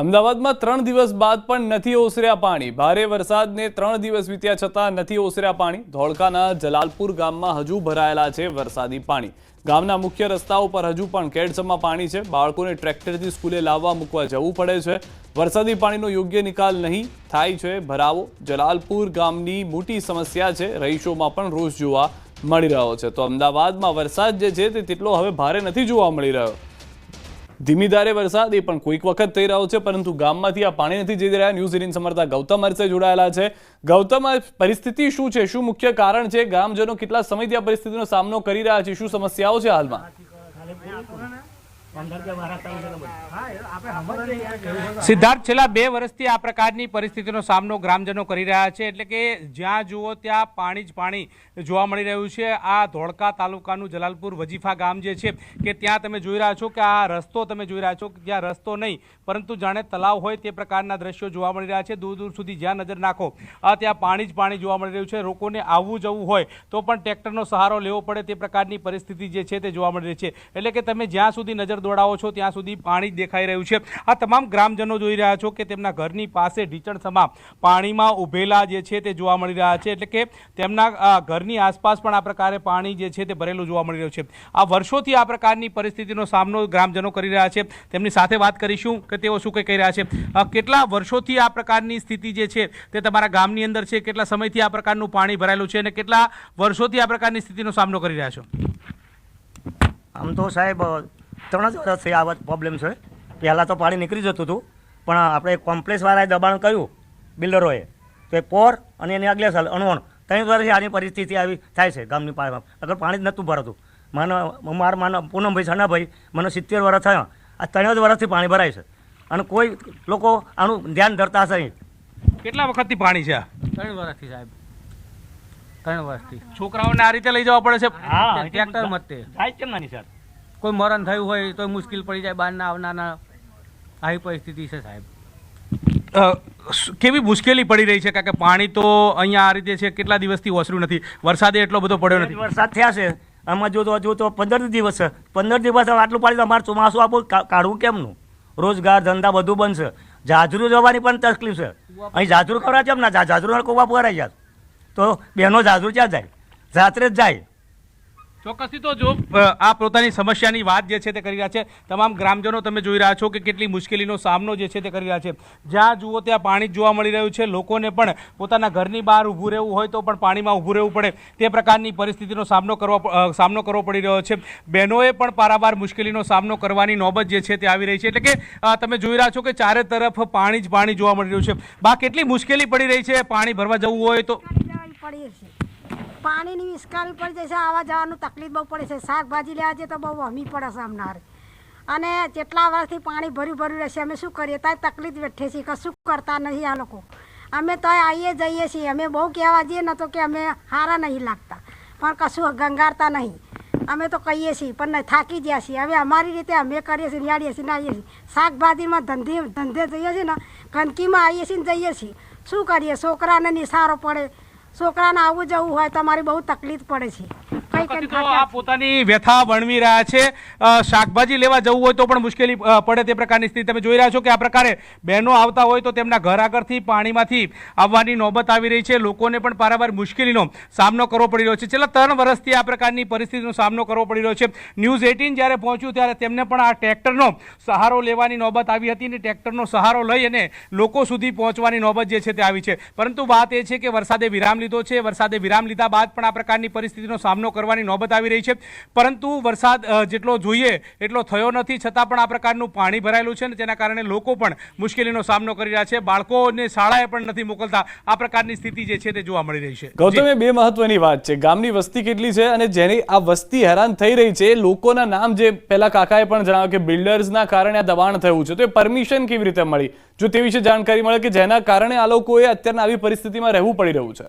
અમદાવાદમાં ત્રણ દિવસ બાદ પણ નથી ઓસર્યા પાણી. ભારે વરસાદને ત્રણ દિવસ વીત્યા છતાં નથી ઓસર્યા પાણી. ધોળકાના જલાલપુર ગામમાં હજુ ભરાયેલા છે વરસાદી પાણી. ગામના મુખ્ય રસ્તાઓ પર હજુ પણ કેડસમાં પાણી છે. બાળકોને ટ્રેક્ટરથી સ્કૂલે લાવવા મૂકવા જવું પડે છે. વરસાદી પાણીનો યોગ્ય નિકાલ નહીં થાય છે. ભરાવો. જલાલપુર ગામની મોટી સમસ્યા છે. રહીશોમાં પણ રોષ જોવા મળી રહ્યો છે. તો અમદાવાદમાં વરસાદ જે છે તે તેટલો હવે ભારે નથી જોવા મળી રહ્યો. ધીમી ધારે વરસાદ એ પણ કોઈક વખત થઈ રહ્યો છે, પરંતુ ગામમાંથી આ પાણી નથી જઈ રહ્યા. ન્યૂઝ એટીન સમર્થા ગૌતમ અરસે જોડાયેલા છે. ગૌતમ પરિસ્થિતિ શું છે? શું મુખ્ય કારણ છે? ગ્રામજનો કેટલા સમયથી આ પરિસ્થિતિનો સામનો કરી રહ્યા છે? શું સમસ્યાઓ છે હાલમાં? સિદ્ધાર્થ, છેલ્લા બે વર્ષથી આ પ્રકારની પરિસ્થિતિનો સામનો ગ્રામજનો કરી રહ્યા છે. એટલે કે જ્યાં જુઓ ત્યાં પાણી જ પાણી જોવા મળી રહ્યું છે. આ ધોળકા તાલુકાનું જલાલપુર વજીફા ગામ જે છે, કે ત્યાં તમે જોઈ રહ્યા છો કે આ રસ્તો તમે જોઈ રહ્યા છો કે જ્યાં રસ્તો નહીં, પરંતુ જાણે તલાવ હોય તે પ્રકારના દ્રશ્યો જોવા મળી રહ્યા છે. દૂર દૂર સુધી જ્યાં નજર નાખો, આ ત્યાં પાણી જ પાણી જોવા મળી રહ્યું છે. લોકોને આવવું જવું હોય તો પણ ટ્રેક્ટરનો સહારો લેવો પડે તે પ્રકારની પરિસ્થિતિ જે છે તે જોવા મળી રહી છે. એટલે કે તમે જ્યાં સુધી નજર દોડાવો છો, ત્યાં સુધી પાણી દેખાઈ રહ્યું છે. આ તમામ ગ્રામજનો જોઈ રહ્યા છો કે તેમના ઘરની પાસે ઢીચણસમા પાણીમાં ઊભેલા જે છે તે જોવા મળી રહ્યા છે. એટલે કે તેમના ઘરની આસપાસ પણ આ પ્રકારે પાણી જે છે તે ભરેલું જોવા મળી રહ્યું છે. આ વર્ષોથી આ પ્રકારની પરિસ્થિતિનો સામનો ગ્રામજનો કરી રહ્યા છે. તેમની સાથે વાત કરીશું કે તેઓ શું કંઈ કહી રહ્યા છે. કેટલા વર્ષોથી આ પ્રકારની સ્થિતિ જે છે તે તમારા ગામની અંદર છે? કેટલા સમયથી આ પ્રકારનું પાણી ભરાયેલું છે અને કેટલા વર્ષોથી આ પ્રકારની સ્થિતિનો સામનો કરી રહ્યા છો? આમ તો સાહેબ ત્રણ જ વર્ષથી આ પ્રોબ્લેમ છે. પહેલાં તો પાણી નીકળી જતું હતું પણ આપણે કોમ્પ્લેક્સવાળાએ દબાણ કર્યું બિલ્ડરોએ. તો એ પોર અને એની આગલે સાલ અણવણ ત્રણ વર્ષથી આની પરિસ્થિતિ આવી થાય છે ગામની પાણીમાં અગર પાણી જ નહોતું ભરાતું. મને મારા માનો પૂનમભાઈ છાનાભાઈ મને સિત્તેર વર્ષ થયા. આ ત્રણ જ વર્ષથી પાણી ભરાય છે. અને કોઈ લોકો આનું ધ્યાન ધરતા હશે નહીં. કેટલા વખતથી પાણી છે ત્રણ વર્ષથી સાહેબ. ત્રણ વર્ષથી છોકરાઓને આ રીતે લઈ જવા પડે છે? હા ટ્રેક્ટર મતે. થાય કેમ નાની સર કોઈ મરણ થયું હોય તો મુશ્કેલ પડી જાય બહારના આવનારના આવી પરિસ્થિતિ છે સાહેબ. કેવી મુશ્કેલી પડી રહી છે? કારણ કે પાણી તો અહીંયા આ રીતે છે કેટલા દિવસથી ઓસર્યું નથી? વરસાદે એટલો બધો પડ્યો નથી. વરસાદ થયા છે. આમાં જો તો હજુ તો પંદર દિવસ છે. પંદર દિવસ આટલું પાણી તો અમારે ચોમાસું આપો કા- કાઢવું કેમનું? રોજગાર ધંધા બધું બનશે. જાજરું જાજરૂ જવાની પણ તકલીફ છે. અહીં જાજરૂ ખવડાવે કેમ ના? જાજરૂ કોવા ભરાઈ જાય તો બહેનો જાજરૂ ક્યાં જાય? રાત્રે જ જાય. ચોક્કસથી તો જો આ પોતાની સમસ્યાની વાત જે છે તે કરી રહ્યા છે. તમામ ગ્રામજનો તમે જોઈ રહ્યા છો કે કેટલી મુશ્કેલીનો સામનો જે છે તે કરી રહ્યા છે. જ્યાં જુઓ ત્યાં પાણી જોવા મળી રહ્યું છે. લોકોને પણ પોતાના ઘરની બહાર ઊભું રહેવું હોય તો પણ પાણીમાં ઊભું રહેવું પડે. તે પ્રકારની પરિસ્થિતિનો સામનો કરવો સામનો કરવો પડી રહ્યો છે. બહેનોએ પણ પારાવાર મુશ્કેલીનો સામનો કરવાની નોબત જે છે તે આવી રહી છે. એટલે કે તમે જોઈ રહ્યા છો કે ચારે તરફ પાણી જ પાણી જોવા મળી રહ્યું છે. બા, કેટલી મુશ્કેલી પડી રહી છે પાણી ભરવા જવું હોય તો? પાણીની વિસ્કારી પડી જાય છે આવવા જવાનું તકલીફ બહુ પડે છે. શાકભાજી લેવા જઈએ તો બહુ વમી પડે છે અમનારે. અને જેટલા વર્ષથી પાણી ભર્યું ભર્યું રહેશે, અમે શું કરીએ? ત્યાં તકલીફ બેઠે છીએ કશું કરતા નથી આ લોકો. અમે તો આવીએ જઈએ છીએ. અમે બહુ કહેવા જઈએ ન તો કે અમે સારા નહીં લાગતા. પણ કશું ગંગારતા નહીં. અમે તો કહીએ છીએ, પણ થાકી ગયા છીએ. હવે અમારી રીતે અમે કરીએ છીએ, નિહાળીએ છીએ ને છીએ. શાકભાજીમાં ધંધે ધંધે જઈએ છીએ ને, ગંદકીમાં આવીએ છીએ ને જઈએ છીએ. શું કરીએ? છોકરાને નિસારો પડે. છોકરાને આવવું જવું હોય તો અમારી બહુ તકલીફ પડે છે. કઈ કઈ આ પોતાની વ્યથા વર્ણવી રહ્યા છે. શાકભાજી લેવા જવું હોય તો પણ મુશ્કેલી પડે તે પ્રકારની સ્થિતિ. તમે જોઈ રહ્યા છો કે આ પ્રકારે બહેનો આવતા હોય તો તેમના ઘર આગળથી પાણીમાંથી આવવાની નોબત આવી રહી છે. લોકોને પણ પારાવાર મુશ્કેલીનો સામનો કરવો પડી રહ્યો છે. છેલ્લા ત્રણ વર્ષથી આ પ્રકારની પરિસ્થિતિનો સામનો કરવો પડી રહ્યો છે. ન્યૂઝ એટીન જ્યારે પહોંચ્યું ત્યારે તેમને પણ આ ટ્રેક્ટરનો સહારો લેવાની નોબત આવી હતી અને ટ્રેક્ટરનો સહારો લઈ અને લોકો સુધી પહોંચવાની નોબત જે છે તે આવી છે. પરંતુ વાત એ છે કે વરસાદે વિરામ લીધો છે. વરસાદે વિરામ લીધા બાદ પણ આ પ્રકારની પરિસ્થિતિનો સામનો કરવાની નોબત આવી રહી છે. પરંતુ વરસાદ જેટલો જોઈએ એટલો થયો નથી. છતાં પણ આ પ્રકારનું પાણી ભરાયેલું છે અને તેના કારણે લોકો પણ મુશ્કેલીનો સામનો કરી રહ્યા છે. બાળકોને શાળાએ પણ નથી મોકલતા. આ પ્રકારની સ્થિતિ જે છે તે જોવા મળી રહી છે. ગૌતમ બે મહત્વની વાત છે. ગામની વસ્તી કેટલી છે અને જેની આ વસ્તી હેરાન થઈ રહી છે લોકોના નામ જે પેલા કાકાએ પણ જણાવ્યું કે બિલ્ડર્સના કારણે આ દબાણ થયું છે. તો એ પરમિશન કેવી રીતે મળી? જો તે વિશે જાણકારી મળે કે જેના કારણે આ લોકોએ અત્યારના આવી પરિસ્થિતિમાં રહેવું પડી રહ્યું છે.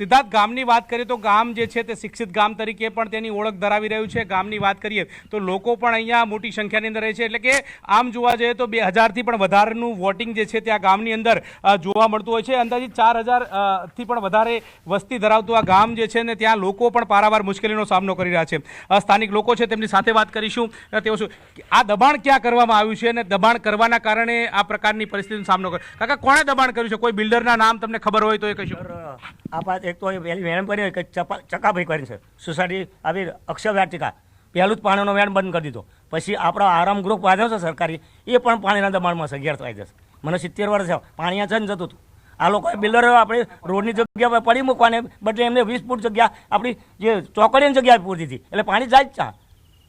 સિદ્ધાર્થ, ગામની વાત કરીએ તો ગામ જે છે તે શિક્ષિત ગામ તરીકે પણ તેની ઓળખ ધરાવી રહ્યું છે. ગામની વાત કરીએ તો લોકો પણ અહીંયા મોટી સંખ્યાની અંદર રહે છે. એટલે કે આમ જોવા જઈએ તો બે હજારથી પણ વધારેનું વોટિંગ જે છે તે આ ગામની અંદર જોવા મળતું હોય છે. અંદાજિત ચાર હજારથી પણ વધારે વસ્તી ધરાવતું આ ગામ જે છે ને ત્યાં લોકો પણ પારાવાર મુશ્કેલીનો સામનો કરી રહ્યા છે. સ્થાનિક લોકો છે તેમની સાથે વાત કરીશું. તેઓ શું, આ દબાણ ક્યાં કરવામાં આવ્યું છે અને દબાણ કરવાના કારણે આ પ્રકારની પરિસ્થિતિનો સામનો કરે, કાકા, કોણે દબાણ કર્યું છે? કોઈ બિલ્ડરના નામ તમને ખબર હોય તો એ કહીશું. એક તો પહેલી વેણ કરી કે ચપા ચકાભાઈ કરી છે. સોસાયટી આવી અક્ષય વાટિકા પહેલું જ પાણીનો વેણ બંધ કરી દીધો. પછી આપણો આરામ ગૃહ વાંધ્યો છે સરકારી એ પણ પાણીના દબાણમાં છે ગેરકાયદેસર મને સિત્તેર વર્ષ છે પાણી છે ને જતું હતું. આ લોકોએ બિલ્ડરો આપણે રોડની જગ્યા પડી મૂકવાને બદલે એમને વીસ ફૂટ જગ્યા આપણી જે ચોકડીની જગ્યાએ પૂરી દીધી. એટલે પાણી જાય જ ચા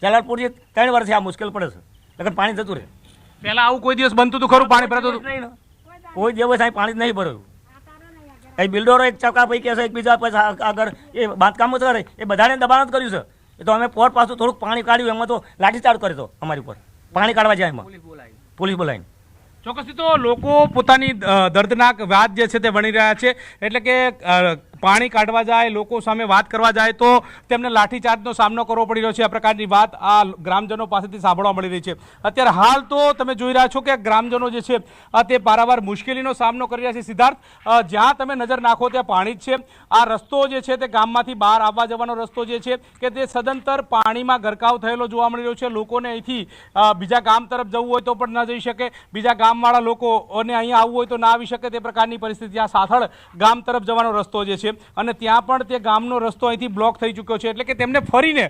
જલાલપુરથી ત્રણ વર્ષે આ મુશ્કેલ પડે છે. લગન પાણી જતું રહે. પહેલાં આવું કોઈ દિવસ બનતું હતું ખરું? પાણી ભરાતું હતું. કોઈ દિવસ અહીં પાણી જ નહીં ભર્યું. એ બિલ્ડરો એક ચકા પૈકી છે એકબીજા પછી આગળ એ બાંધકામો કરે એ બધાને દબાણ જ કર્યું છે. એ તો અમે પોર પાછું થોડુંક પાણી કાઢ્યું એમાં તો લાઠીચાર્જ કર્યો હતો અમારી ઉપર. પાણી કાઢવા જાય એમાં. પોલીસ બોલાવીને. ચોક્કસથી તો લોકો પોતાની દર્દનાક વાત જે છે તે વણી રહ્યા છે. એટલે કે પાણી કાઢવા જાય, લોકો સામે વાત કરવા જાય, તો તેમને લાઠીચાર્જનો સામનો કરવો પડી રહ્યો છે. આ પ્રકારની વાત આ ગ્રામજનો પાસેથી સાંભળવા મળી રહી છે. અત્યારે હાલ તો તમે જોઈ રહ્યા છો કે ગ્રામજનો જે છે તે પારાવાર મુશ્કેલીનો સામનો કરી રહ્યા છે. સિદ્ધાર્થ જ્યાં તમે નજર નાખો ત્યાં પાણી જ છે. આ રસ્તો જે છે તે ગામમાંથી બહાર આવવા જવાનો રસ્તો જે છે કે તે સદંતર પાણીમાં ગરકાવ થયેલો જોવા મળી રહ્યો છે. લોકોને અહીંથી બીજા ગામ તરફ જવું હોય તો પણ ન જઈ શકે. બીજા ગામવાળા લોકોને અહીંયા આવવું હોય તો ના આવી શકે. તે પ્રકારની પરિસ્થિતિ આ સાથળ ગામ તરફ જવાનો રસ્તો જે છે અને ત્યાં પણ તે ગામનો રસ્તો અહીંથી બ્લોક થઈ ચૂક્યો છે. એટલે કે તેમને ફરીને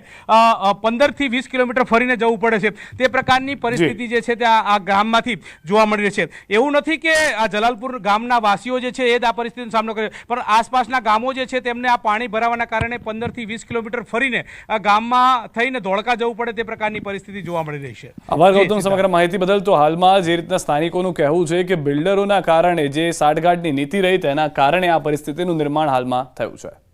પંદરથી વીસ કિલોમીટર ફરીને જવું પડે છે. તે પ્રકારની પરિસ્થિતિ જે. છે તે આ ગામમાંથી જોવા મળી રહી છે. એવું નથી કે આ જલાલપુર ગામના વાસીઓ જે છે એ જ આ પરિસ્થિતિનો સામનો કરે પણ આસપાસના ગામો જે છે તેમને આ પાણી ભરાવાના કારણે પંદરથી વીસ કિલોમીટર ફરીને આ ગામમાં થઈને ધોળકા જવું પડે તે પ્રકારની પરિસ્થિતિ જોવા મળી રહી છે. આભાર ગૌતમ સમગ્ર માહિતી બદલ તો હાલમાં જે રીતના સ્થાનિકોનું કહેવું છે કે બિલ્ડરોના કારણે જે સાઠગાંઠની નીતિ રહી તેના કારણે આ પરિસ્થિતિનું નિર્માણ હાલમાં થયું છે.